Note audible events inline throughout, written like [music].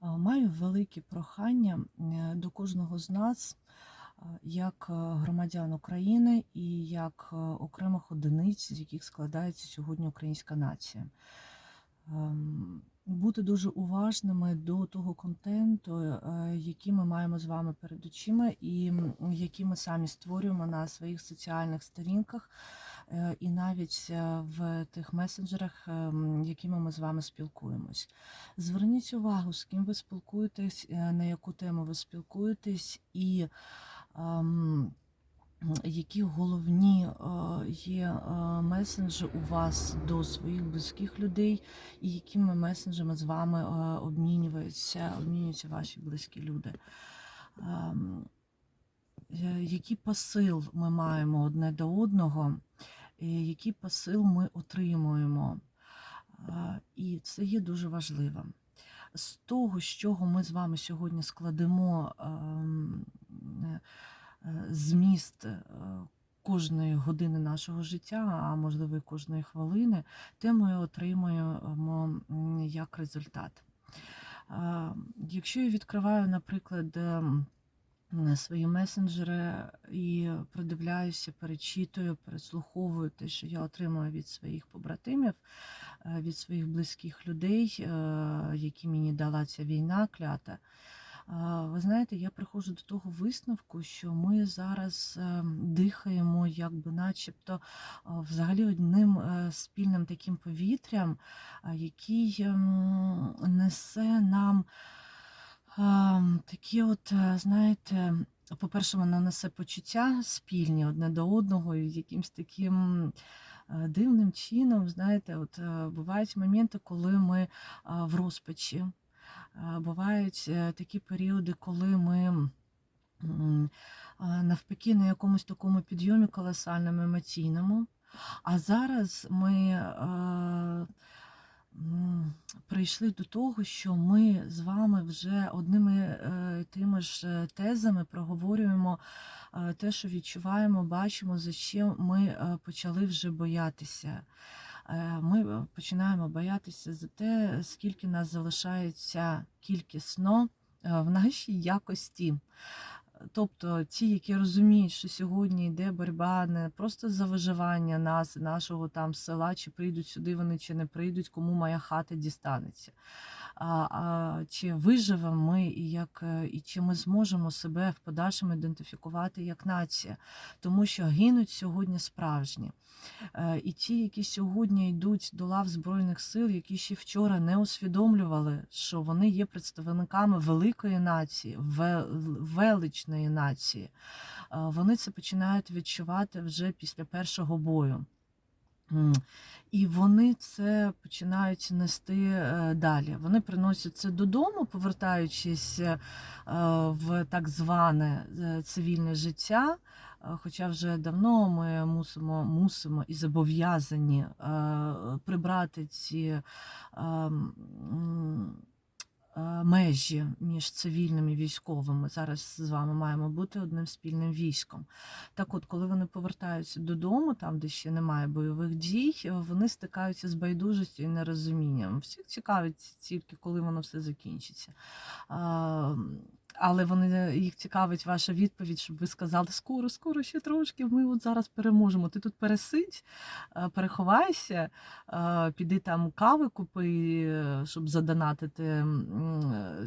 Маю велике прохання е, до кожного з нас, як е, громадян України і як е, окремих одиниць, з яких складається сьогодні українська нація. Ем, Бути дуже уважними до того контенту, який ми маємо з вами перед очима, і який ми самі створюємо на своїх соціальних сторінках, і навіть е, в тих месенджерах, ем, якими ми з вами спілкуємось. Зверніть увагу, з ким ви спілкуєтесь, е, на яку тему ви спілкуєтесь, і ем, які головні е, є е, месенджі у вас до своїх близьких людей, і якими месенджами з вами е, обмінюються, обмінюються ваші близькі люди. Е, Який посил ми маємо одне до одного, який посил ми отримуємо. І це є дуже важливо. З того, з чого ми з вами сьогодні складемо ем, е, е, зміст кожної години нашого життя, а можливо і кожної хвилини, те ми отримуємо як результат. Якщо я відкриваю, наприклад, ем, свої месенджери і придивляюся, перечитую, переслуховую те, що я отримую від своїх побратимів, е, від своїх близьких людей, е, які мені дала ця війна клята. Ви знаєте, я приходжу до того висновку, що ми зараз е, дихаємо, якби начебто, взагалі одним е, спільним таким повітрям, який ем, несе нам такі, от, е, знаєте, по-перше, воно несе почуття спільні одне до одного, і якимсь таким е, дивним чином, знаєте, от е, бувають моменти, коли ми в розпачі. Бувають такі періоди, коли ми навпаки на якомусь такому підйомі колосальному емоційному. А зараз ми прийшли до того, що ми з вами вже одними е, тими ж е, тезами проговорюємо е, те, що відчуваємо, бачимо, за чим ми почали вже боятися. Ми починаємо боятися за те, скільки нас залишається кількісно в нашій якості. Тобто ті, які розуміють, що сьогодні йде боротьба не просто за виживання нас, нашого там села, чи прийдуть сюди вони, чи не прийдуть, кому моя хата дістанеться. А, чи виживемо ми, і як е, і чи ми зможемо себе в подальшому ідентифікувати як нація, тому що гинуть сьогодні справжні. Е, І ті, які сьогодні йдуть до лав Збройних сил, які ще вчора не усвідомлювали, що вони є представниками великої нації, ве- величної нації, е, вони це починають відчувати вже після першого бою. І вони це починають нести е, далі. Вони приносять це додому, повертаючись е, в так зване е, цивільне життя. Хоча вже давно ми мусимо, мусимо і зобов'язані прибрати ці е, м, е, межі між цивільними і військовими. Зараз з вами маємо бути одним спільним військом. Так от, коли вони повертаються додому, там, де ще немає бойових дій, е, вони стикаються з байдужістю і нерозумінням. Всіх цікавить тільки, коли воно все закінчиться. Але вони їх цікавить ваша відповідь, щоб ви сказали скоро, скоро ще трошки. Ми от зараз переможемо. Ти тут пересидь, е, переховайся, е, піди там кави купи, е, щоб задонатити. е,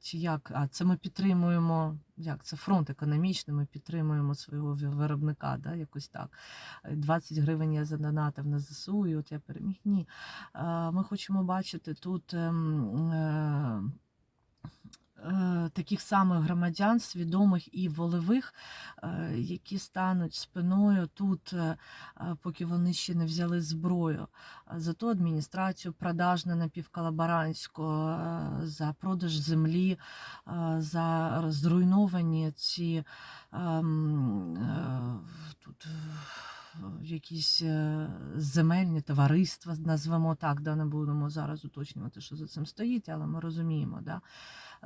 Чи як? А це ми підтримуємо. Як це фронт економічний, ми підтримуємо свого виробника, да, якось так. Е, 20 гривень я задонатив на ЗСУ, і от я переміг. Ні. Е, Ми хочемо бачити тут. Е, Таких самих громадян, свідомих і волевих, е, які стануть спиною тут, е, поки вони ще не взяли зброю. За ту адміністрацію продажну напівколаборантську, за продаж землі, за зруйновані ці ем, тут якісь земельні товариства, назвемо так, да, не будемо зараз уточнювати, що за цим стоїть, але ми розуміємо, да,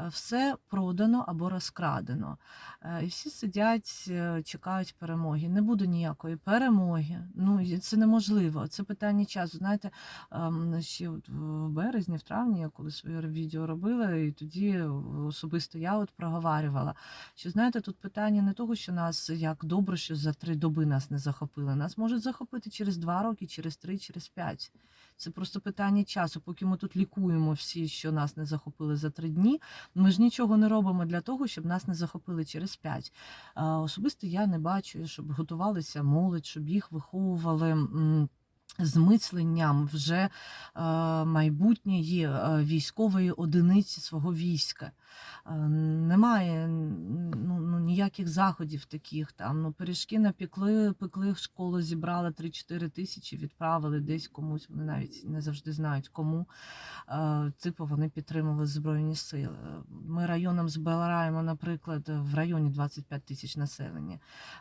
все продано або розкрадено. Е, І всі сидять, е, чекають перемоги. Не буде ніякої перемоги. Ну це неможливо. Це питання часу. Знаєте, ем, ще в березні, в травні, я коли своє відео робила, і тоді особисто я от проговарювала, що знаєте, тут питання не того, що нас як добре, що за три доби нас не захопили. Нас можуть захопити через два роки, через три, через п'ять. Це просто питання часу. Поки ми тут лікуємо всі, що нас не захопили за три дні. Ми ж нічого не робимо для того, щоб нас не захопили через п'ять. Особисто я не бачу, щоб готувалися молодь, щоб їх виховували. З мисленням вже майбутньої військової одиниці свого війська. Е, Немає ну, ну, ніяких заходів таких. Там ну, пиріжки напекли, пекли в школу, зібрали 3-4 тисячі, відправили десь комусь. Вони навіть не завжди знають кому. Е, Типу вони підтримували Збройні сили. Ми районом збираємо, наприклад, в районі 25 тисяч населення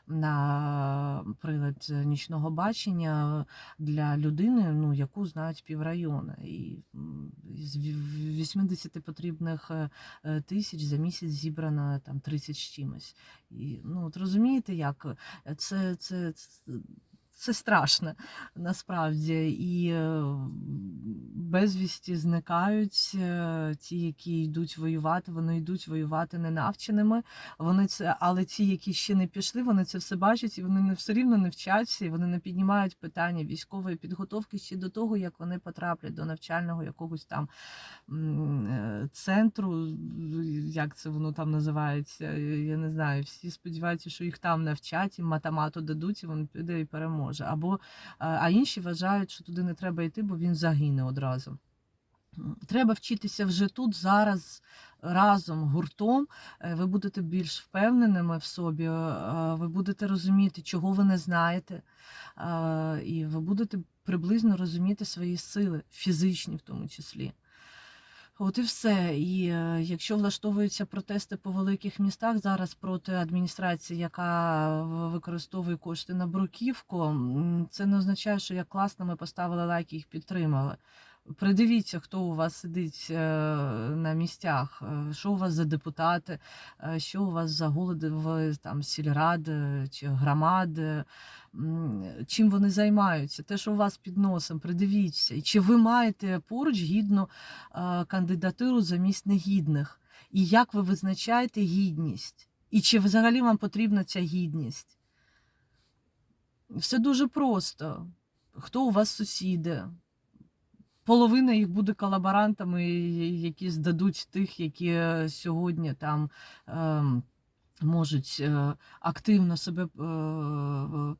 на прилад нічного бачення для людини, ну, яку знають піврайону. І з 80 потрібних е, тисяч за місяць зібрано там 30 з чимось. І, ну, от розумієте, як це, це, це, це страшно насправді. І е, безвісті зникають е, ті, які йдуть воювати, вони йдуть воювати ненавченими. Вони це, але ті, які ще не пішли, вони це все бачать і вони не все рівно не вчаться, і вони не піднімають питання військової підготовки ще до того, як вони потраплять до навчального якогось там е, центру, як це воно там називається. Я не знаю. Всі сподіваються, що їх там навчать, їм математу дадуть, і він піде і переможе. Або е, а інші вважають, що туди не треба йти, бо він загине одразу. Треба вчитися вже тут, зараз, разом, гуртом. Е, Ви будете більш впевненими в собі, е, ви будете розуміти, чого ви не знаєте, і ви будете приблизно розуміти свої сили, фізичні в тому числі. От і все. І е, якщо влаштовуються протести по великих містах зараз проти адміністрації, яка використовує кошти на бруківку, це не означає, що як класно ми поставили лайк і їх підтримали. Придивіться, хто у вас сидить е, на місцях, е, що у вас за депутати, е, що у вас за голови там сільради чи громади, м, чим вони займаються, те, що у вас під носом, придивіться. І чи ви маєте поруч гідну кандидатуру за місць негідних? І як ви визначаєте гідність? І чи взагалі вам потрібна ця гідність? Все дуже просто. Хто у вас сусіди? Половина їх буде колаборантами, які здадуть тих, які е, сьогодні там ем, можуть е, активно себе е,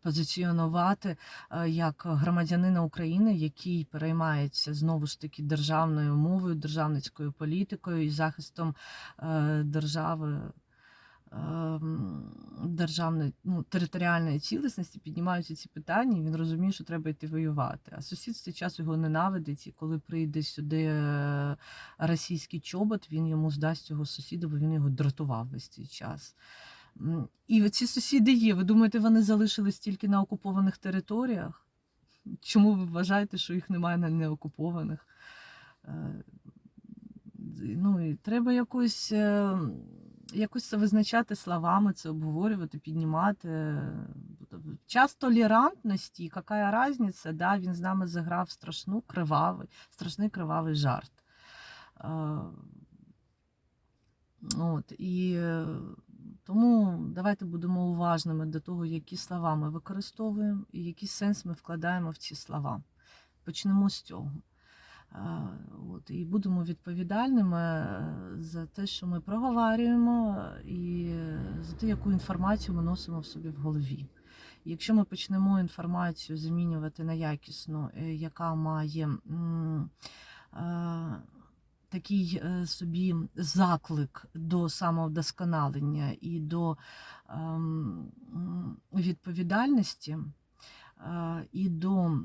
позиціонувати як громадянина України, який переймається знову ж таки державною мовою, державницькою політикою і захистом держави. Ем, Державної ну, територіальної цілісності піднімаються ці питання, і він розуміє, що треба йти воювати. А сусід в цей час його ненавидить, і коли прийде сюди е, російський чобот, він йому здасть цього сусіда, бо він його дратував весь цей час. І ці сусіди є. Ви думаєте, вони залишились тільки на окупованих територіях? Чому ви вважаєте, що їх немає на неокупованих? Е, Ну, і треба якось, е, якось це визначати словами, це обговорювати, піднімати. Час толерантності, яка різниця, да, він з нами заграв страшну кривавий, страшний кривавий жарт. Е, От, і тому давайте будемо уважними до того, які слова ми використовуємо і який сенс ми вкладаємо в ці слова. Почнемо з цього. От, і будемо відповідальними е, за те, що ми проговорюємо, і за те, яку інформацію ми носимо в собі в голові. Якщо ми почнемо інформацію замінювати на якісну, е, яка має е, такий собі заклик до самовдосконалення і до ем, відповідальності, і до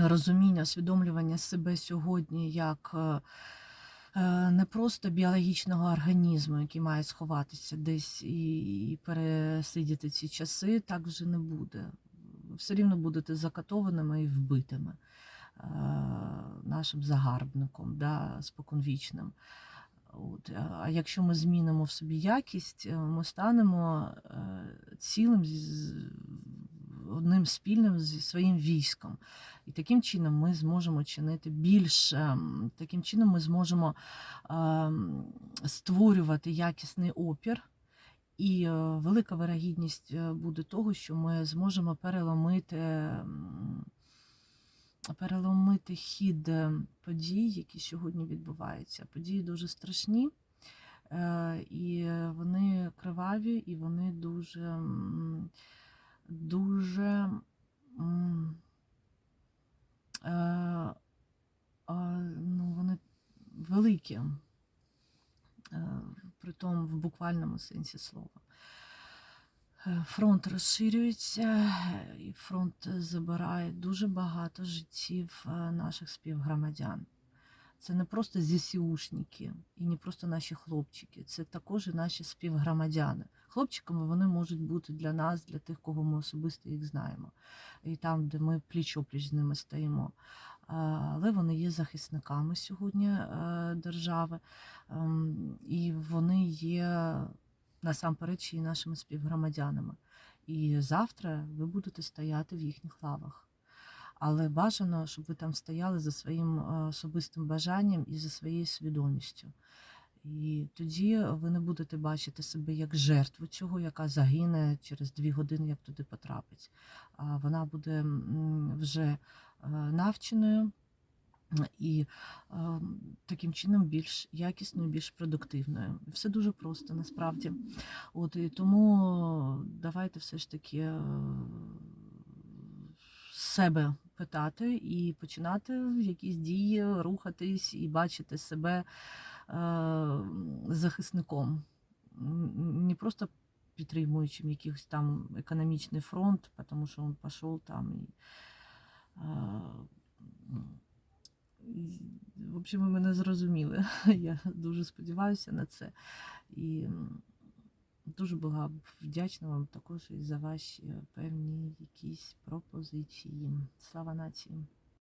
розуміння, усвідомлювання себе сьогодні як е, е, не просто біологічного організму, який має сховатися десь і, пересидіти ці часи, так вже не буде. Все рівно будете закатованими і вбитими е, нашим загарбником, да, споконвічним. От. а- якщо ми змінимо в собі якість, ми станемо цілим одним спільним зі своїм військом. І таким чином ми зможемо чинити більше, таким чином ми зможемо ем, створювати якісний опір. І е, велика вирогідність е, буде того, що ми зможемо переломити, переломити хід е, подій, які сьогодні відбуваються. Події дуже страшні, і вони криваві, і вони дуже, дуже е, ну, вони великі, е, притом в буквальному сенсі слова. Е, Фронт розширюється, і фронт забирає дуже багато життів е, наших співгромадян. Це не просто ЗСУшники і не просто наші хлопчики, це також і наші співгромадяни. Хлопчиками вони можуть бути для нас, для тих, кого ми особисто їх знаємо, і там, де ми пліч-опліч з ними стоїмо. Але вони є захисниками сьогодні е, держави, ем, і вони є насамперед й нашими співгромадянами. І завтра ви будете стояти в їхніх лавах. Але бажано, щоб ви там стояли за своїм е, особистим бажанням і за своєю свідомістю. І тоді ви не будете бачити себе як жертву цього, яка загине через дві години, як туди потрапить. Вона буде вже е, навченою і е, таким чином більш якісною, більш продуктивною. Все дуже просто насправді. От і тому давайте все ж таки себе питати і починати якісь дії рухатись і бачити себе е, захисником, не просто підтримуючим якийсь там економічний фронт, тому що він пішов там і. е, В общем, ви мене зрозуміли. [laughs] Я дуже сподіваюся на це. І дуже була б вдячна вам також і за ваші певні якісь пропозиції. Слава нації!